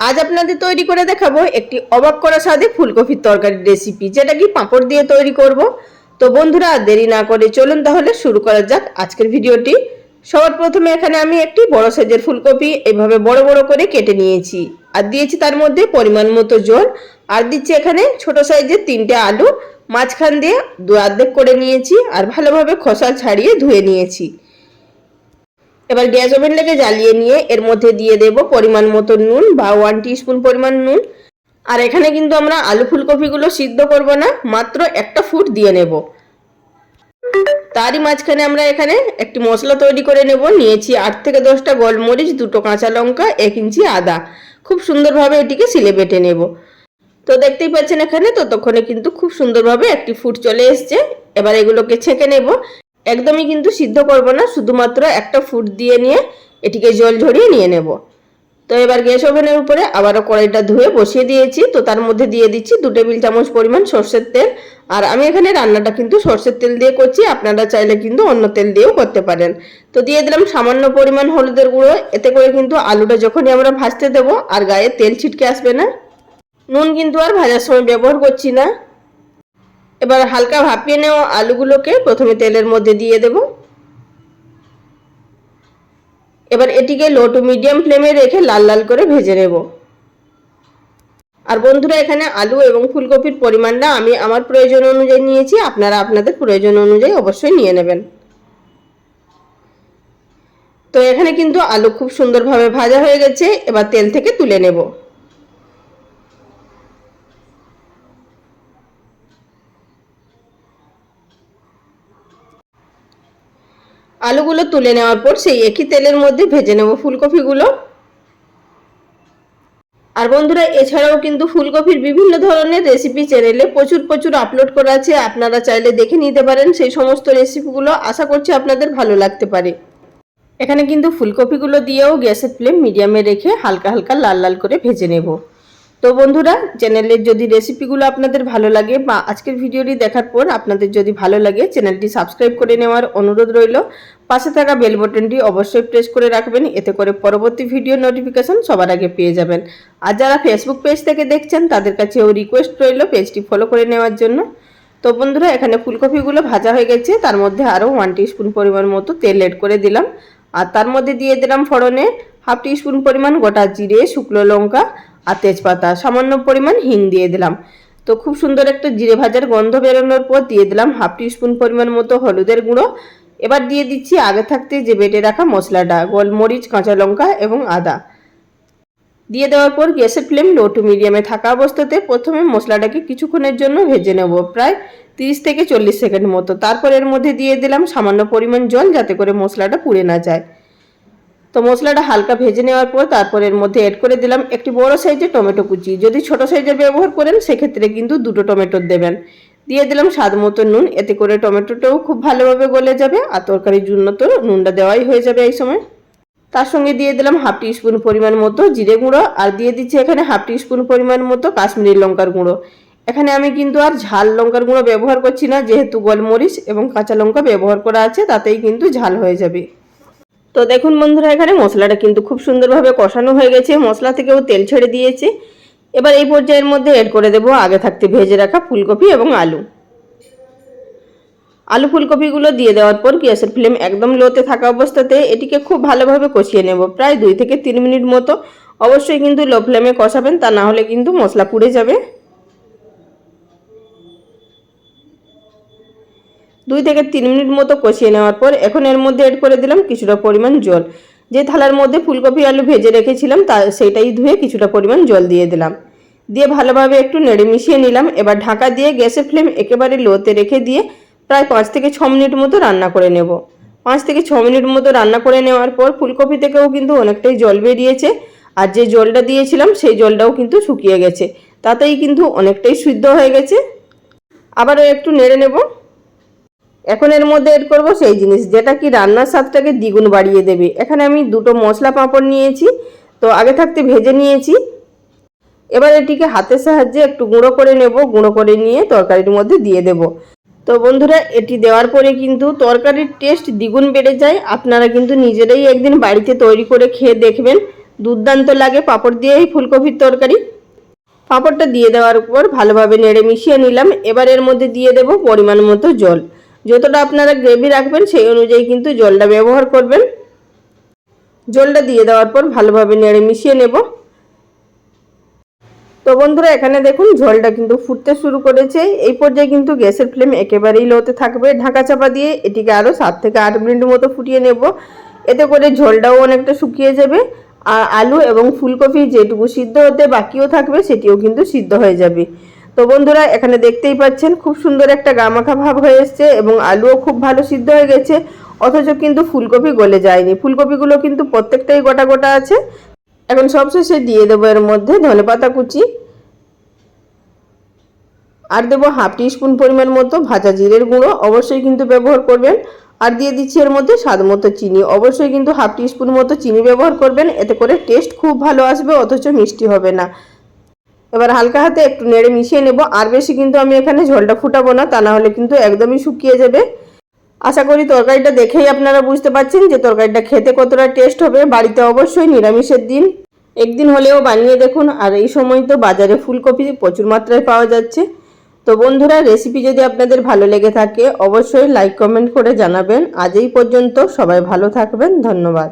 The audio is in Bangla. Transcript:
আজ আপনাদের তৈরি করে দেখাবো একটি অবাক করা স্বাদে ফুলকপির তরকারির রেসিপি যেটা কি পাঁপড় দিয়ে তৈরি করব। তো বন্ধুরা, দেরি না করে চলুন তাহলে শুরু করা যাক আজকের ভিডিওটি। সবার প্রথমে এখানে আমি একটি বড় সাইজের ফুলকপি এইভাবে বড় বড় করে কেটে নিয়েছি। আর দিয়েছি তার মধ্যে পরিমাণ মতো জল। আর দিচ্ছি এখানে ছোট সাইজের তিনটে আলু। মাঝখান দিয়ে দু অর্ধেক করে নিয়েছি। আর ভালোভাবে খোসা ছাড়িয়ে ধুয়ে নিয়েছি। এবার গ্যাস ওভেনটাকে জ্বালিয়ে নিয়ে এর মধ্যে দিয়ে দেব পরিমাণ মতো নুন বা ওয়ান স্পুন পরিমাণ নুন। আর এখানে কিন্তু আমরা আলু ফুলকপিগুলো সিদ্ধ করব না, মাত্র একটা ফুট দিয়ে নেব। তারই মাঝখানে আমরা এখানে একটি মশলা তৈরি করে নেব। নিয়েছি আট থেকে দশটা গোলমরিচ, দুটো কাঁচা লঙ্কা, এক ইঞ্চি আদা। খুব সুন্দরভাবে এটিকে সিলে বেটে নেব। তো দেখতেই পাচ্ছেন এখানে, ততক্ষণে কিন্তু খুব সুন্দরভাবে একটি ফুট চলে এসছে। এবার এগুলোকে ছেঁকে নেব। একদমই কিন্তু সিদ্ধ করব না, শুধুমাত্র একটা ফুট দিয়ে নিয়ে এটিকে জল ঝরিয়ে নিয়ে নেব। তো এবার গ্যাস ওভেনের উপরে আবারও কড়াইটা ধুয়ে বসিয়ে দিয়েছি। তো তার মধ্যে দিয়ে দিচ্ছি দু টেবিল চামচ পরিমাণ সর্ষের তেল। আর আমি এখানে রান্নাটা কিন্তু সর্ষের তেল দিয়ে করছি, আপনারা চাইলে কিন্তু অন্য তেল দিয়েও করতে পারেন। তো দিয়ে দিলাম সামান্য পরিমাণ হলুদের গুঁড়ো, এতে করে কিন্তু আলুটা যখনই আমরা ভাজতে দেবো আর গায়ে তেল ছিটকে আসবে না। নুন কিন্তু আর ভাজার সময় ব্যবহার করছি না। এবার হালকা ভাপিয়ে নেওয়া আলুগুলোকে প্রথমে তেলের মধ্যে দিয়ে দেব। এবার এটিকে লো টু মিডিয়াম ফ্লেমে রেখে লাল লাল করে ভেজে নেব। আর বন্ধুরা, এখানে আলু এবং ফুলকপির পরিমাণটা আমি আমার প্রয়োজন অনুযায়ী নিয়েছি, আপনারা আপনাদের প্রয়োজন অনুযায়ী অবশ্যই নিয়ে নেবেন। তো এখানে কিন্তু আলু খুব সুন্দরভাবে ভাজা হয়ে গেছে, এবার তেল থেকে তুলে নেব। আলুগুলো তুলে নেওয়ার পর সেই একই তেলের মধ্যে ভেজে নেব ফুলকপিগুলো। আর বন্ধুরা, এছাড়াও কিন্তু ফুলকপির বিভিন্ন ধরনের রেসিপি চ্যানেলে প্রচুর প্রচুর আপলোড করা আছে। আপনারা চাইলে দেখে নিতে পারেন সেই সমস্ত রেসিপিগুলো আশা করছি আপনাদের ভালো লাগতে পারে। এখানে কিন্তু ফুলকপিগুলো দিয়েও গ্যাসের ফ্লেম মিডিয়ামে রেখে হালকা হালকা লাল লাল করে ভেজে নেব। তো বন্ধুরা, চ্যানেলের যদি রেসিপিগুলো আপনাদের ভালো লাগে বা আজকের ভিডিওটি দেখার পর আপনাদের যদি ভালো লাগে, চ্যানেলটি সাবস্ক্রাইব করে নেওয়ার অনুরোধ রইল। পাশে থাকা বেল বটনটি অবশ্যই প্রেস করে রাখবেন, এতে করে পরবর্তী ভিডিও নোটিফিকেশন সবার আগে পেয়ে যাবেন। আর যারা ফেসবুক পেজ থেকে দেখছেন, তাদের কাছেও রিকোয়েস্ট রইল পেজটি ফলো করে নেওয়ার জন্য। তো বন্ধুরা, এখানে ফুলকপিগুলো ভাজা হয়ে গেছে, তার মধ্যে আরও ওয়ান স্পুন পরিমাণ মতো তেল এড করে দিলাম। আর তার মধ্যে দিয়ে দিলাম ফোড়নে হাফ স্পুন পরিমাণ গোটা জিরে, শুকনো লঙ্কা আর তেজপাতা, সামান্য পরিমাণ হিং দিয়ে দিলাম। তো খুব সুন্দর একটা জিরে ভাজার গন্ধ বেরোনোর পর দিয়ে দিলাম হাফ স্পুন পরিমাণ মতো হলুদের গুঁড়ো। এবার দিয়ে দিচ্ছি আগে থাকতে যে বেটে রাখা মশলাটা, গোলমরিচ, কাঁচা লঙ্কা এবং আদা। দিয়ে দেওয়ার পর গ্যাসের ফ্লেম লো টু মিডিয়ামে থাকা অবস্থাতে প্রথমে মশলাটাকে কিছুক্ষণের জন্য ভেজে নেব, প্রায় তিরিশ থেকে চল্লিশ সেকেন্ড মতো। তারপর এর মধ্যে দিয়ে দিলাম সামান্য পরিমাণ জল যাতে করে মশলাটা পুড়ে না যায়। তো মশলাটা হালকা ভেজে নেওয়ার পর তারপর এর মধ্যে অ্যাড করে দিলাম একটি বড় সাইজের টমেটো কুচি। যদি ছোট সাইজের ব্যবহার করেন, সেক্ষেত্রে কিন্তু দুটো টমেটো দেবেন। দিয়ে দিলাম স্বাদ মতো নুন। এতে করে টমেটোটাও খুব ভালোভাবে গলে যাবে আর তরকারির জন্য তো নুনটা দেওয়াই হয়ে যাবে এই সময়। তার সঙ্গে দিয়ে দিলাম হাফ টি স্পুন পরিমাণ মতো জিরে গুঁড়ো আর দিয়ে দিচ্ছি এখানে হাফ টি স্পুন পরিমাণ মতো কাশ্মীরি লঙ্কার গুঁড়ো। এখানে আমি কিন্তু আর ঝাল লঙ্কার গুঁড়ো ব্যবহার করছি না, যেহেতু গোলমরিচ এবং কাঁচা লঙ্কা ব্যবহার করা আছে, তাতেই কিন্তু ঝাল হয়ে যাবে। তো দেখুন বন্ধুরা, এখানে মশলাটা কিন্তু খুব সুন্দরভাবে কষানো হয়ে গেছে। মশলা থেকেও তেল ছেড়ে দিয়েছে। এবার এই পর্যায়ের মধ্যে এড করে দেবো আগে থাকতে ভেজে রাখা ফুলকপি এবং আলু। আলু ফুলকপিগুলো দিয়ে দেওয়ার পর গ্যাসের ফ্লেম একদম লোতে থাকা অবস্থাতে এটিকে খুব ভালোভাবে কষিয়ে নেব। প্রায় দুই থেকে তিন মিনিট মতো। অবশ্যই কিন্তু লো ফ্লেমে কষাবেন, তা না হলে কিন্তু মশলা পুড়ে যাবে। দুই থেকে তিন মিনিট মতো কষিয়ে নেওয়ার পর এখন এর মধ্যে এড করে দিলাম কিছুটা পরিমাণ জল। যে থালার মধ্যে ফুলকপি, আলু ভেজে রেখেছিলাম, তা সেটাই ধুয়ে কিছুটা পরিমাণ জল দিয়ে দিলাম। দিয়ে ভালোভাবে একটু নেড়ে মিশিয়ে নিলাম। এবার ঢাকা দিয়ে গ্যাসের ফ্লেম একেবারে লোতে রেখে দিয়ে প্রায় পাঁচ থেকে ছ মিনিট মতো রান্না করে নেব। পাঁচ থেকে ছ মিনিট মতো রান্না করে নেওয়ার পর ফুলকপি থেকেও কিন্তু অনেকটাই জল বেরিয়েছে। আর যে জলটা দিয়েছিলাম, সেই জলটাও কিন্তু শুকিয়ে গেছে। তাতেই কিন্তু অনেকটাই সিদ্ধ হয়ে গেছে। আবারও একটু নেড়ে নেব। এখন এর মধ্যে এড করব সেই জিনিস, যেটা কি রান্নার স্বাদটাকে দ্বিগুণ বাড়িয়ে দেবে। এখানে আমি দুটো মশলা পাঁপড় নিয়েছি, তো আগে থাকতে ভেজে নিয়েছি। এবার এটিকে হাতের সাহায্যে একটু গুঁড়ো করে নেব, গুঁড়ো করে নিয়ে তরকারির মধ্যে দিয়ে দেব। তো বন্ধুরা, এটি দেওয়ার পরে কিন্তু তরকারির টেস্ট দ্বিগুণ বেড়ে যায়। আপনারা কিন্তু নিজেরাই একদিন বাড়িতে তৈরি করে খেয়ে দেখবেন। দুর্দান্ত লাগে পাঁপড় দিয়ে এই ফুলকপির তরকারি। পাঁপড়টা দিয়ে দেওয়ার পর ভালোভাবে নেড়ে মিশিয়ে নিলাম। এবার এর মধ্যে দিয়ে দেব পরিমাণ মতো জল। যতটা আপনারা গ্রেভি রাখবেন সেই অনুযায়ী কিন্তু জলটা ব্যবহার করবেন। জলটা দিয়ে দেওয়ার পর ভালোভাবে নেড়ে মিশিয়ে নেব। তো বন্ধুরা, এখানে দেখুন ঝোলটা কিন্তু ফুটতে শুরু করেছে। এই পর্যায়ে কিন্তু গ্যাসের ফ্লেম একেবারেই লোতে থাকবে। ঢাকা চাপা দিয়ে এটিকে আরও সাত থেকে আট মিনিট মতো ফুটিয়ে নেব। এতে করে ঝোলটাও অনেকটা শুকিয়ে যাবে। আর আলু এবং ফুলকপি যেটুকু সিদ্ধ হতে বাকিও থাকবে, সেটিও কিন্তু সিদ্ধ হয়ে যাবে। তো বন্ধুরা, এখানে দেখতেই পাচ্ছেন, খুব সুন্দর একটা গামাখা ভাব হয়ে এসছে এবং আলুও খুব ভালো সিদ্ধ হয়ে গেছে, অথচ কিন্তু ফুলকপি গলে যায়নি। ফুলকপিগুলো কিন্তু প্রত্যেকটাই গোটা গোটা আছে। এখন সবশেষে দিয়ে দেবো এর মধ্যে ধনেপাতা কুচি। আর দেবো হাফ স্পুন পরিমাণ মতো ভাজা জিরের গুঁড়ো, অবশ্যই কিন্তু ব্যবহার করবেন। আর দিয়ে দিচ্ছি এর মধ্যে স্বাদ মতো চিনি, অবশ্যই কিন্তু হাফ স্পুন মতো চিনি ব্যবহার করবেন, এতে করে টেস্ট খুব ভালো আসবে, অথচ মিষ্টি হবে না। এবার হালকা হাতে একটু নেড়ে মিশিয়ে নেব। আর বেশি কিন্তু আমি এখানে ঝোলটা ফুটাবো না, তা না হলে কিন্তু একদমই শুকিয়ে যাবে। আশা করি তরকারিটা দেখেই আপনারা বুঝতে পারছেন যে তরকারিটা খেতে কতটা টেস্ট হবে। বাড়িতে অবশ্যই নিরামিষের দিন। একদিন হলেও বানিয়ে দেখুন। আর এই সময় তো বাজারে ফুলকপি প্রচুর মাত্রায় পাওয়া যাচ্ছে। তো বন্ধুরা রেসিপি যদি আপনাদের ভালো লেগে থাকে, অবশ্যই লাইক কমেন্ট করে জানাবেন। আজ এই পর্যন্ত সবাই ভালো থাকবেন। ধন্যবাদ।